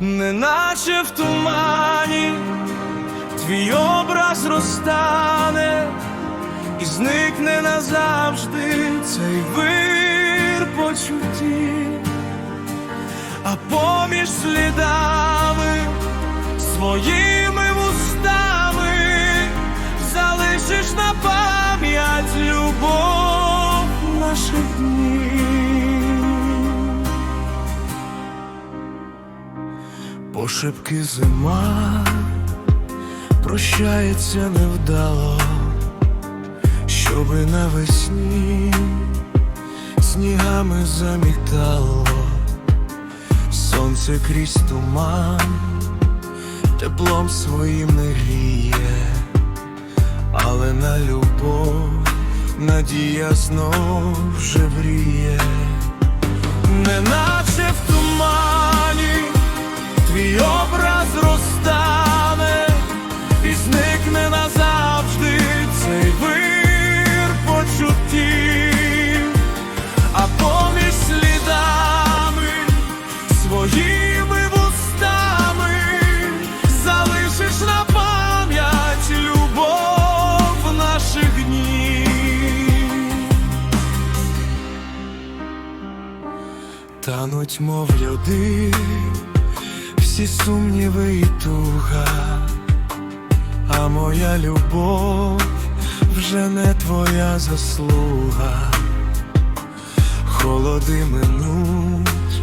неначе в тумані, твій образ розтане і зникне назавжди цей вир почуттів, а поміж слідами своїми вустами залишиш на пам'ять любов наших днів. Пошепки зима прощається невдало, щоби навесні снігами замітало, сонце крізь туман теплом своїм не гріє, але на любов надія знов жевріє, неначе в тумані Тануть, мов льоди, всі сумніви і туга, а моя любов вже не твоя заслуга, холоди минуть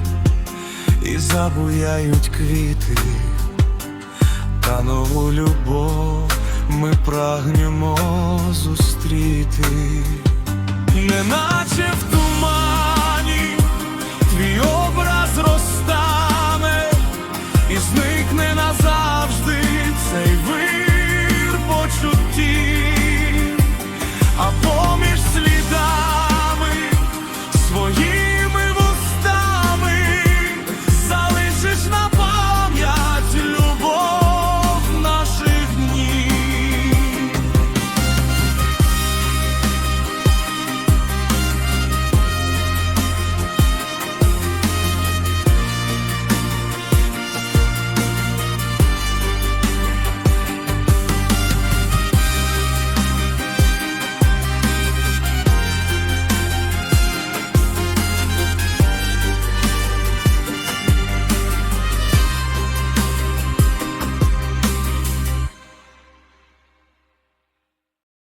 і забуяють квіти, та нову любов ми прагнемо зустріти, неначе в ту